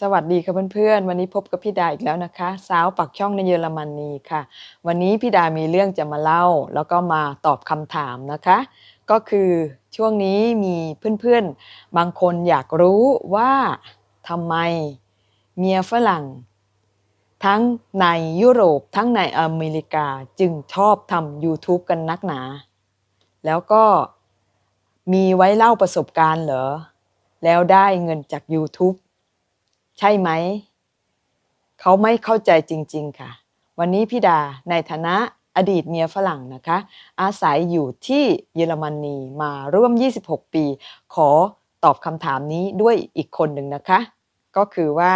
สวัสดีค่ะเพื่อนๆ วันนี้พบกับพี่ดาอีกแล้วนะคะ สาวปักช่องในเยอรมนีค่ะ วันนี้พี่ดามีเรื่องจะมาเล่า แล้วก็มาตอบคำถามนะคะ ก็คือช่วงนี้มีเพื่อนๆ บางคนอยากรู้ว่าทำไมเมียฝรั่ง ทั้งในยุโรปทั้งในอเมริกาจึงชอบทำ YouTube กันนักหนา แล้วก็มีไว้เล่าประสบการณ์เหรอ แล้วได้เงินจาก YouTube ใช่ไหม เขาไม่เข้าใจจริง ๆ ค่ะ วันนี้พี่ดาในฐานะอดีตเมียฝรั่งนะคะ อาศัยอยู่ที่เยอรมนีมาร่วม 26 ปี ขอตอบคำถามนี้ด้วยอีกคนหนึ่งนะคะ ก็คือว่า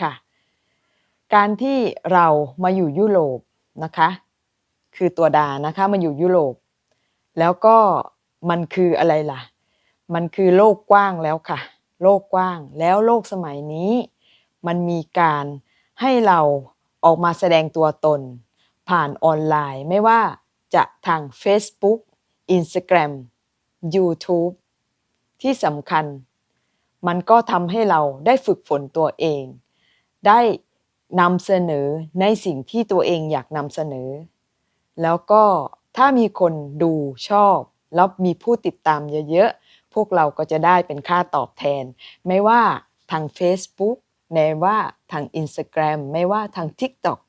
ค่ะ การที่เรามาอยู่ยุโรปนะคะ คือตัวดานะคะมาอยู่ยุโรป แล้วก็มันคืออะไรล่ะ มันคือโลกกว้างแล้วค่ะ โลกกว้าง แล้วโลกสมัยนี้ มันมีการให้เราออกมาแสดงตัวตน ผ่านออนไลน์ไม่ว่าจะทาง Facebook Instagram YouTube ที่สำคัญ มันก็ทำให้เราได้ฝึกฝนตัวเอง ได้นำเสนอในสิ่งที่ตัวเองอยากนำเสนอ แล้วก็ถ้ามีคนดูชอบ แล้วมีผู้ติดตามเยอะๆ พวกเราก็จะได้เป็นค่าตอบแทน ไม่ว่าทาง Facebook ไม่ว่าทาง Instagram ไม่ว่าทาง TikTok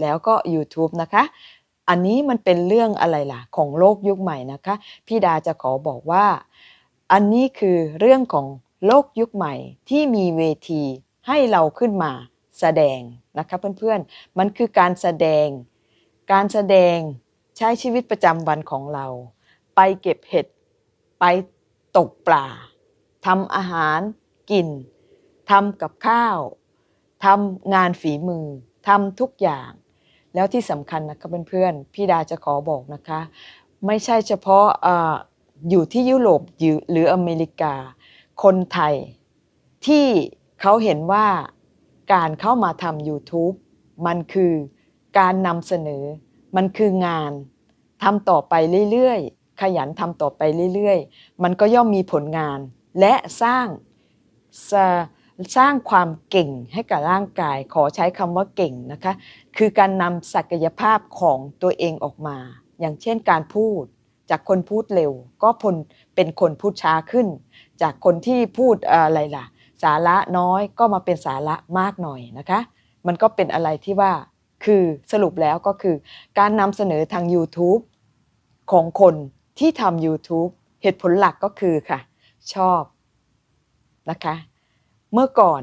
แล้วก็ YouTube นะคะ อันนี้มันเป็นเรื่องอะไรล่ะ ของโลกยุคใหม่นะคะ พี่ดาจะขอบอกว่า อันนี้คือเรื่องของโลกยุคใหม่ที่มีเวทีให้เราขึ้นมาแสดงนะคะเพื่อนๆ มันคือการแสดง การแสดงใช้ชีวิตประจำวันของเรา ไปเก็บเห็ด ไป ตกปลาทำอาหารกินทำกับข้าวทำงานฝีมือทำทุกอย่าง แล้วที่สำคัญนะคะเพื่อนๆพี่ดาจะขอบอกนะคะ ไม่ใช่เฉพาะออยู่ที่ยุโรปหรืออเมริกา คนไทยที่เขาเห็นว่าการเข้ามาทำ YouTube มันคือการนำเสนอ มันคืองานทำต่อไปเรื่อยๆ ขยันทำต่อไปเรื่อยๆ มันก็ย่อมมีผลงาน และสร้างสร้างความเก่งให้กับร่างกาย ขอใช้คำว่าเก่งนะคะ คือการนำศักยภาพของตัวเองออกมา อย่างเช่นการพูด จากคนพูดเร็ว ก็พลเป็นคนพูดช้าขึ้น จากคนที่พูดอะไรล่ะ สาระน้อยก็มาเป็นสาระมากหน่อยนะคะ มันก็เป็นอะไรที่ว่าคือสรุปแล้วก็คือ การนำเสนอทาง YouTube ของคน ที่ทำ YouTube เหตุผลหลักก็คือค่ะ ชอบนะคะ เมื่อก่อน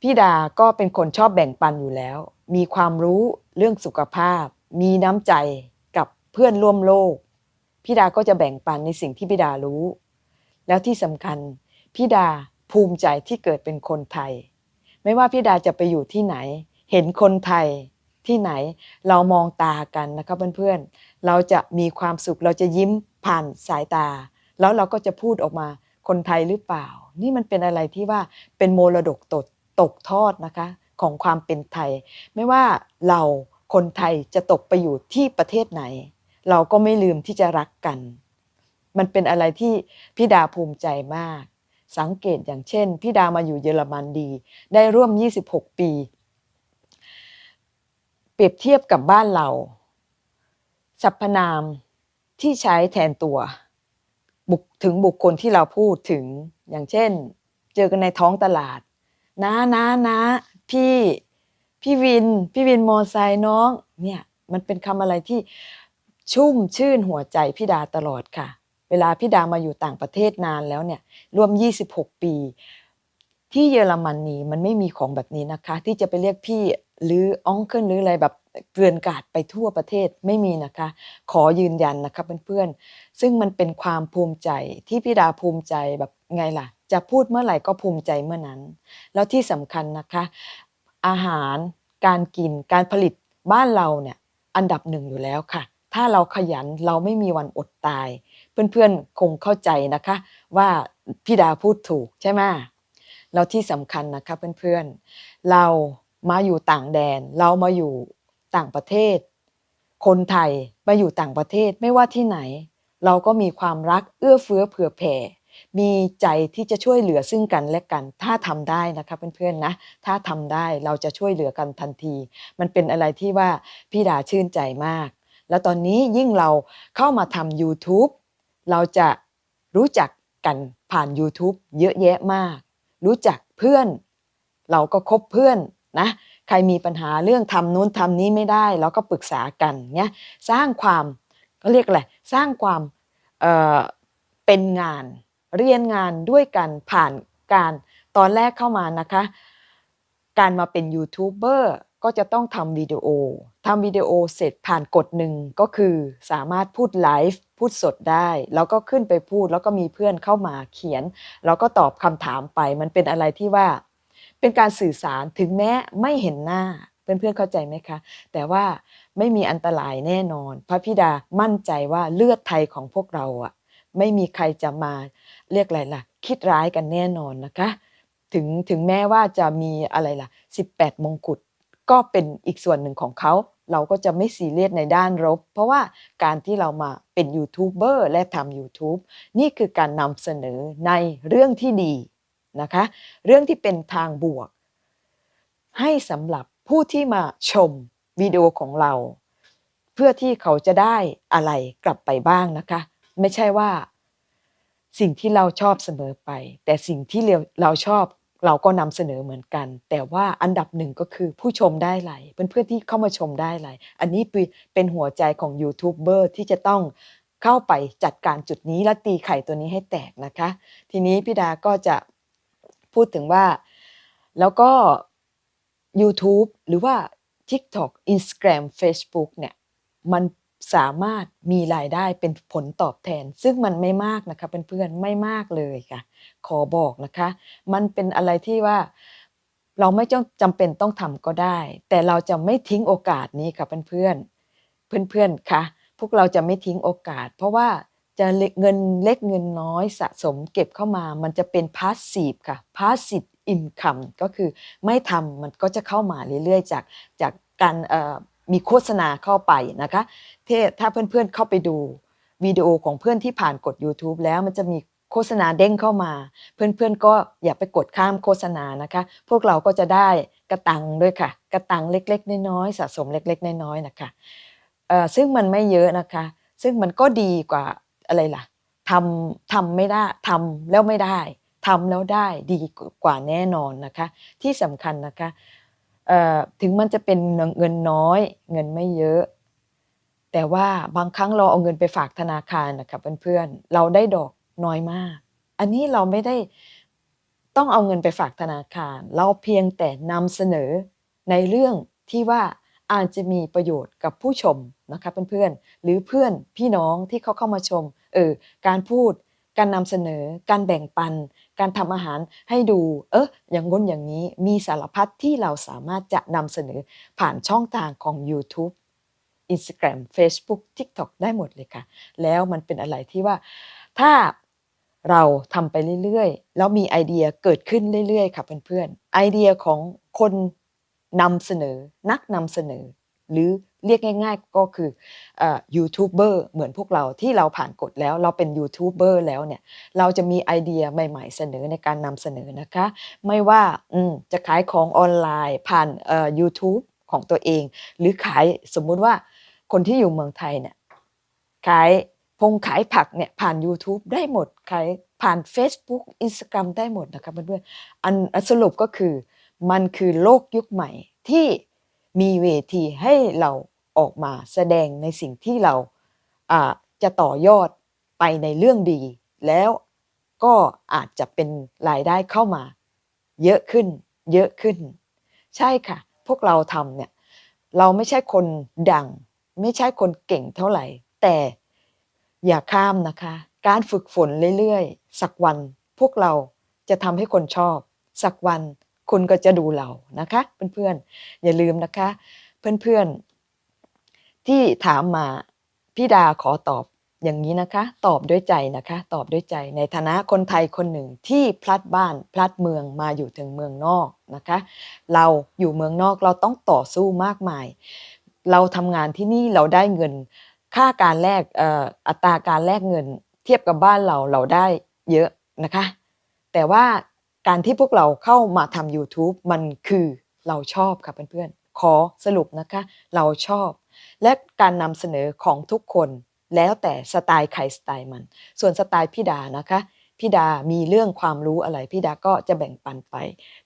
พี่ดาก็เป็นคนชอบแบ่งปันอยู่แล้ว มีความรู้เรื่องสุขภาพ มีน้ำใจกับเพื่อนร่วมโลก พี่ดาก็จะแบ่งปันในสิ่งที่พี่ดารู้ แล้วที่สำคัญพี่ดาภูมิใจที่เกิดเป็นคนไทย ไม่ว่าพี่ดาจะไปอยู่ที่ไหน เห็นคนไทย ที่ไหนเรามองตากันนะคะเพื่อนๆ เราจะมีความสุขเราจะยิ้มผ่านสายตา แล้วเราก็จะพูดออกมาคนไทยหรือเปล่า นี่มันเป็นอะไรที่ว่าเป็นโมรดกตกตกทอดนะคะของความเป็นไทย ไม่ว่าเราคนไทยจะตกไปอยู่ที่ประเทศไหน เราก็ไม่ลืมที่จะรักกัน มันเป็นอะไรที่พี่ดาภูมิใจมาก สังเกตอย่างเช่นพี่ดามาอยู่เยอรมันดี ได้ร่วม 26 ปี เปรียบเทียบกับบ้านเรา สรรพนามที่ใช้แทนตัวบุกถึงบุคคลที่เราพูดถึง อย่างเช่น เจอกันในท้องตลาดนะนะนะพี่พี่วิน พี่วินมอไซค์น้อง เนี่ยมันเป็นคำอะไรที่ชุ่มชื่นหัวใจพี่ดาตลอดค่ะ เวลาพี่ดามาอยู่ต่างประเทศนานแล้วเนี่ย รวม 26 ปี ที่เยอรมนนีมันไม่มีของแบบนี้นะคะ ที่จะไปเรียกพี่ หรืออองเคิลหรืออะไรแบบเกลื่อนกาดไปทั่วประเทศไม่มีนะคะ ขอยืนยันนะคะเพื่อนๆ ซึ่งมันเป็นความภูมิใจที่พี่ดาภูมิใจแบบไงล่ะ จะพูดเมื่อไหร่ก็ภูมิใจเมื่อนั้น แล้วที่สำคัญนะคะ อาหารการกินการผลิตบ้านเราเนี่ยอันดับหนึ่งอยู่แล้วค่ะ ถ้าเราขยันเราไม่มีวันอดตาย เพื่อนๆคงเข้าใจนะคะ ว่าพี่ดาพูดถูกใช่ไหมแล้วที่สำคัญนะคะเพื่อนๆเรา มาอยู่ต่างแดน เรามาอยู่ต่างประเทศ คนไทยมาอยู่ต่างประเทศไม่ว่าที่ไหน เราก็มีความรักเอื้อเฟื้อเผื่อแผ่ มีใจที่จะช่วยเหลือซึ่งกันและกัน ถ้าทำได้นะคะเพื่อนๆนะ ถ้าทำได้เราจะช่วยเหลือกันทันที มันเป็นอะไรที่ว่าพี่ดาชื่นใจมาก แล้วตอนนี้ยิ่งเราเข้ามาทำ YouTube เราจะรู้จักกันผ่าน YouTube เยอะแยะมาก รู้จักเพื่อน เราก็คบเพื่อน นะใครมีปัญหาเรื่องทำนู้นทำนี้ไม่ได้เราก็ปรึกษากันเนี้ยสร้างความก็เรียกอะไรสร้างความเเป็นงาน เรียนงานด้วยกันผ่านการตอนแรกเข้ามานะคะ การมาเป็นยูทูบเบอร์ก็จะต้องทำวิดีโอทำวิดีโอเสร็จผ่านกฎหนึ่งก็คือสามารถพูดไลฟ์พูดสดได้ แล้วก็ขึ้นไปพูดแล้วก็มีเพื่อนเข้ามาเขียน แล้วก็ตอบคำถามไปมันเป็นอะไรที่ว่า เป็นการสื่อสารถึงแม้ไม่เห็นหน้าเพื่อนๆเข้าใจไหมคะ แต่ว่าไม่มีอันตรายแน่นอน พระพิดามั่นใจว่าเลือดไทยของพวกเราอะไม่มีใครจะมาเรียกอะไรล่ะ คิดร้ายกันแน่นอนนะคะ ถึงถึงแม้ว่าจะมีอะไรล่ะ 18 มงกุฎก็เป็นอีกส่วนหนึ่งของเขา เราก็จะไม่ซีเรียสในด้านลบเพราะว่าการที่เรามาเป็นยูทูบเบอร์และทำ YouTube นี่คือการนำเสนอในเรื่องที่ดี นะคะ เรื่องที่เป็นทางบวก ให้สำหรับผู้ที่มาชมวิดีโอของเรา เพื่อที่เขาจะได้อะไรกลับไปบ้างนะคะ ไม่ใช่ว่า สิ่งที่เราชอบเสมอไป แต่สิ่งที่เราชอบเราก็นำเสนอเหมือนกัน แต่ว่าอันดับหนึ่งก็คือผู้ชมได้ไหลเพื่อนๆที่เข้ามาชมได้ไหลอันนี้เป็นหัวใจของยูทูบเบอร์ที่จะต้องเข้าไปจัดการจุดนี้และตีไข่ตัวนี้ให้แตกนะคะ ทีนี้พี่ดาก็จะ พูดถึงว่า แล้วก็ YouTube หรือว่า TikTok Instagram Facebook เนี่ยมันสามารถมีรายได้เป็นผลตอบแทน ซึ่งมันไม่มากนะคะเพื่อนๆไม่มากเลยค่ะ ขอบอกนะคะ มันเป็นอะไรที่ว่าเราไม่ต้องจำเป็นต้องทำก็ได้ แต่เราจะไม่ทิ้งโอกาสนี้ค่ะเพื่อนๆเพื่อนๆค่ะพวกเราจะไม่ทิ้งโอกาส เพราะว่า จะเงินเล็กเงินน้อยสะสมเก็บเข้ามา มันจะเป็นพาสซีฟค่ะพาสซีฟอินคัมก็คือไม่ทำมันก็จะเข้ามาเรื่อยๆ จากจากการมีโฆษณาเข้าไปนะคะถ้าเพื่อนๆเข้าไปดูวิดีโอของเพื่อนที่ผ่านกด YouTube แล้วมันจะมีโฆษณาเด้งเข้ามา เพื่อนๆก็อย่าไปกดข้ามโฆษณานะคะ พวกเราก็จะได้กระตังด้วยค่ะ กระตังเล็กๆ น้อยๆสะสมเล็กๆ น้อยๆนะคะซึ่งมันไม่เยอะนะคะ ซึ่งมันก็ดีกว่า อะไรล่ะทำทำไม่ได้ทำแล้วไม่ได้ทำแล้วได้ดีกว่าแน่นอนนะคะ ที่สำคัญนะคะถึงมันจะเป็นเงินน้อย เงินไม่เยอะ แต่ว่าบางครั้งเราเอาเงินไปฝากธนาคารนะคะเพื่อนๆเราได้ดอกน้อยมาก อันนี้เราไม่ได้ต้องเอาเงินไปฝากธนาคาร เราเพียงแต่นำเสนอในเรื่องที่ว่าอาจจะมีประโยชน์กับผู้ชมนะคะเพื่อนๆหรือเพื่อนพี่น้องที่เขาเข้ามาชม เออการพูด การนำเสนอ การแบ่งปัน การทำอาหารให้ดู เอออย่างง้นอย่างนี้มีสารพัดที่เราสามารถจะนำเสนอผ่านช่องทางของ YouTube Instagram Facebook TikTok ได้หมดเลยค่ะ แล้วมันเป็นอะไรที่ว่าถ้าเราทำไปเรื่อยๆ แล้วมีไอเดียเกิดขึ้นเรื่อยๆ ค่ะเพื่อนๆ ไอเดียของคนนำเสนอ นักนำเสนอ หรือเรียกง่าย ๆ ก็คือยูทูบเบอร์เหมือนพวกเราที่เราผ่านกฎแล้วเราเป็นยูทูบเบอร์แล้วเนี่ยเราจะมีไอเดียใหม่ ๆ เสนอในการนำเสนอนะคะ ไม่ว่าจะขายของออนไลน์ผ่านยูทูบของตัวเอง หรือขายสมมุติว่าคนที่อยู่เมืองไทยเนี่ยขายพงขายผักเนี่ยผ่าน YouTube ได้หมดขายผ่าน Facebook Instagram ได้หมดนะคะเพื่อนๆอันสรุปก็คือมันคือโลกยุคใหม่ที่ มีเวทีให้เราออกมาแสดงในสิ่งที่เราจะต่อยอดไปในเรื่องดี แล้วก็อาจจะเป็นรายได้เข้ามา เยอะขึ้น เยอะขึ้น ใช่ค่ะ พวกเราทำเนี่ยเราไม่ใช่คนดัง ไม่ใช่คนเก่งเท่าไหร่ แต่อย่าข้ามนะคะ การฝึกฝนเรื่อยๆ สักวันพวกเราจะทำให้คนชอบ สักวัน คุณก็จะดูเรานะคะเพื่อนๆอย่าลืมนะคะ เพื่อนๆที่ถามมาพี่ดาขอตอบอย่างนี้นะคะ ตอบด้วยใจนะคะ ตอบด้วยใจในฐานะคนไทยคนหนึ่งที่พลัดบ้านพลัดเมืองมาอยู่ถึงเมืองนอกนะคะ เราอยู่เมืองนอกเราต้องต่อสู้มากมาย เราทำงานที่นี่เราได้เงิน ค่าการแลกอัตราการแลกเงิน เทียบกับบ้านเราเราได้เยอะนะคะ แต่ว่า การที่พวกเราเข้ามาทำ YouTube มันคือเราชอบค่ะเพื่อนๆ ขอสรุปนะคะ เราชอบ และการนำเสนอของทุกคนแล้วแต่สไตล์ใครสไตล์มัน ส่วนสไตล์พี่ดานะคะ พี่ดามีเรื่องความรู้อะไรพี่ดาก็จะแบ่งปันไป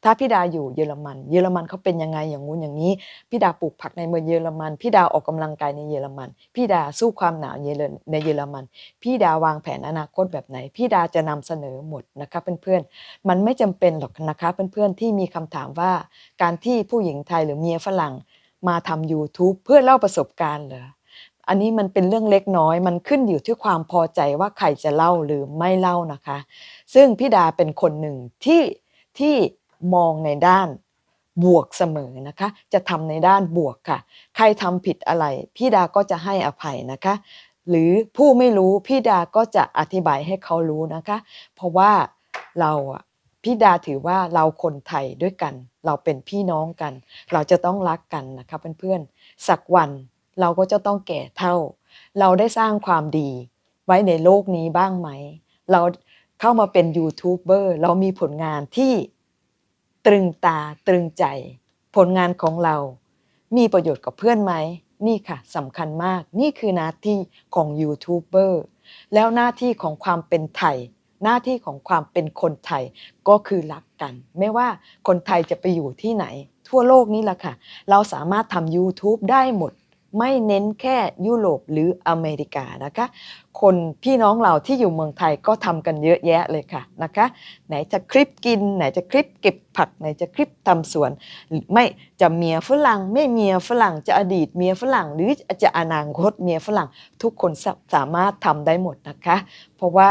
ถ้าพี่ดาอยู่เยอรมัน เยอรมันเขาเป็นยังไงอย่างงู้นอย่างนี้พี่ดาปลูกผักในเมืองเยอรมันพี่ดาออกกำลังกายในเยอรมันพี่ดาสู้ความหนาวเยอรในเยอรมัน พี่ดาวางแผนอนาคตแบบไหน พี่ดาจะนำเสนอหมดนะคะเพื่อนๆมันไม่จำเป็นหรอกนะคะเพื่อนๆที่มีคำถามว่าการที่ผู้หญิงไทยหรือเมียฝรั่งมาทำ YouTube เพื่อเล่าประสบการณ์เหรอ อันนี้มันเป็นเรื่องเล็กน้อย มันขึ้นอยู่ที่ความพอใจว่าใครจะเล่าหรือไม่เล่านะคะ ซึ่งพี่ดาเป็นคนหนึ่งที่ที่มองในด้านบวกเสมอนะคะ จะทำในด้านบวกค่ะ ใครทำผิดอะไร พี่ดาก็จะให้อภัยนะคะ หรือผู้ไม่รู้พี่ดาก็จะอธิบายให้เขารู้นะคะ เพราะว่าเราอะพี่ดาถือว่าเราคนไทยด้วยกัน เราเป็นพี่น้องกัน เราจะต้องรักกันนะคะเพื่อนๆสักวัน เราก็จะต้องแก่เท่า เราได้สร้างความดีไว้ในโลกนี้บ้างไหม เราเข้ามาเป็นยูทูบเบอร์เรามีผลงานที่ตรึงตาตรึงใจ ผลงานของเรา มีประโยชน์กับเพื่อนไหม นี่ค่ะสำคัญมาก นี่คือหน้าที่ของยูทูบเบอร์แล้วหน้าที่ของความเป็นไทย หน้าที่ของความเป็นคนไทยก็คือรักกัน ไม่ว่าคนไทยจะไปอยู่ที่ไหน ทั่วโลกนี้แหละค่ะ เราสามารถทำ YouTube ได้หมด ไม่เน้นแค่ยุโรปหรืออเมริกานะคะ คนพี่น้องเราที่อยู่เมืองไทยก็ทำกันเยอะแยะเลยค่ะนะคะ ไหนจะคลิปกิน ไหนจะคลิปเก็บผัก ไหนจะคลิปทำสวน ไม่จะเมียฝรั่ง ไม่เมียฝรั่งจะอดีตเมียฝรั่ง หรือจะอนาคตเมียฝรั่ง ทุกคนสามารถทำได้หมดนะคะ เพราะว่า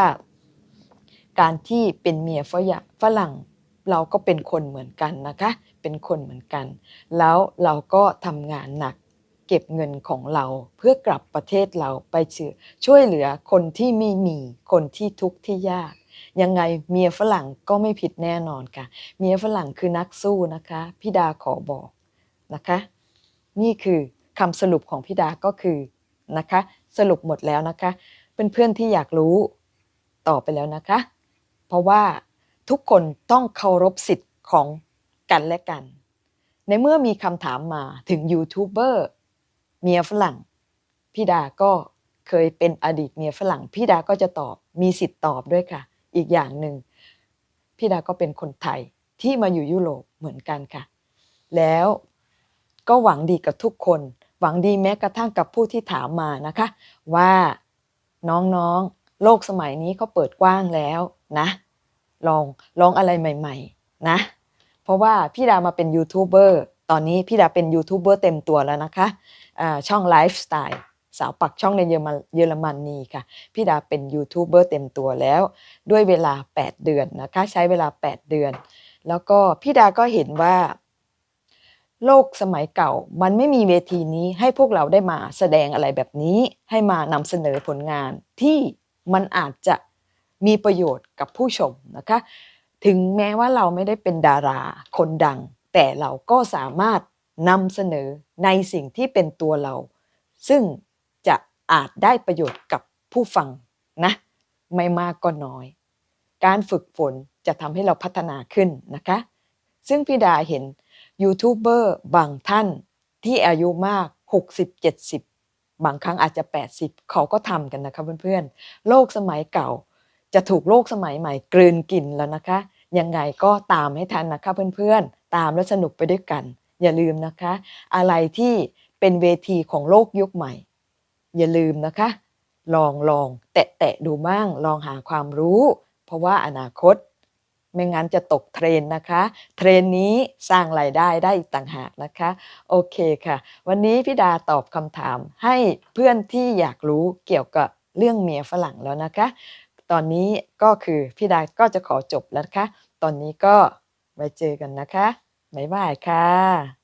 การที่เป็นเมียฝรั่งฝรั่งเราก็เป็นคนเหมือนกันนะคะ เป็นคนเหมือนกัน แล้วเราก็ทำงานหนัก เก็บเงินของเราเพื่อกลับประเทศเราไปช่วยเหลือคนที่ไม่มีคนที่ทุกข์ที่ยากยังไงเมียฝรั่งก็ไม่ผิดแน่นอนค่ะ เมียฝรั่งคือนักสู้นะคะพี่ดาขอบอกนะคะ นี่คือคำสรุปของพี่ดาก็คือนะคะ สรุปหมดแล้วนะคะเพื่อนๆที่อยากรู้ต่อไปแล้วนะคะ เพราะว่าทุกคนต้องเคารพสิทธิ์ของกันและกัน ในเมื่อมีคำถามมาถึงยูทูบเบอร์ เมียฝรั่งพี่ดาก็เคยเป็นอดีตเมียฝรั่งพี่ดาก็จะตอบมีสิทธิ์ตอบด้วยค่ะ อีกอย่างหนึ่งพี่ดาก็เป็นคนไทยที่มาอยู่ยุโรปเหมือนกันค่ะ แล้วก็หวังดีกับทุกคน หวังดีแม้กระทั่งกับผู้ที่ถามมานะคะ ว่าน้องๆ โลกสมัยนี้เขาเปิดกว้างแล้วนะ ลองลองอะไรใหม่ ๆ นะ เพราะว่าพี่ดามาเป็นยูทูบเบอร์ตอนนี้พี่ดาเป็นยูทูบเบอร์เต็มตัวแล้วนะคะ ช่องไลฟ์สไตล์สาวปักช่องในเยอรมันเยอรมนีค่ะ พี่ดาเป็นยูทูบเบอร์เต็มตัวแล้ว ด้วยเวลา 8 เดือนนะคะใช้เวลา 8 เดือน แล้วก็พี่ดาก็เห็นว่า โลกสมัยเก่า มันไม่มีเวทีนี้ให้พวกเราได้มาแสดงอะไรแบบนี้ ให้มานำเสนอผลงานที่มันอาจจะมีประโยชน์กับผู้ชมนะคะ ถึงแม้ว่าเราไม่ได้เป็นดาราคนดัง แต่เราก็สามารถ นำเสนอในสิ่งที่เป็นตัวเรา ซึ่งจะอาจได้ประโยชน์กับผู้ฟังนะ ไม่มากก็น้อย การฝึกฝนจะทำให้เราพัฒนาขึ้นนะคะ ซึ่งพี่ดาเห็นยูทูบเบอร์บางท่านที่อายุมาก 60-70บางครั้งอาจจะ 80 เขาก็ทำกันนะคะเพื่อนๆ โลกสมัยเก่า จะถูกโลกสมัยใหม่กลืนกินแล้วนะคะ ยังไงก็ตามให้ทันนะคะเพื่อนๆ ตามแล้วสนุกไปด้วยกัน อย่าลืมนะคะ อะไรที่เป็นเวทีของโลกยุคใหม่ อย่าลืมนะคะ ลองลองแตะแตะดูบ้าง ลองหาความรู้ เพราะว่าอนาคต ไม่งั้นจะตกเทรนนะคะ เทรนนี้สร้างรายได้ได้อีกต่างหากนะคะ โอเคค่ะ วันนี้พี่ดาตอบคำถามให้เพื่อนที่อยากรู้เกี่ยวกับเรื่องเมียฝรั่งแล้วนะคะ ตอนนี้ก็คือพี่ดาก็จะขอจบแล้วนะคะ ตอนนี้ก็ไว้เจอกันนะคะ บ๊ายบายค่ะ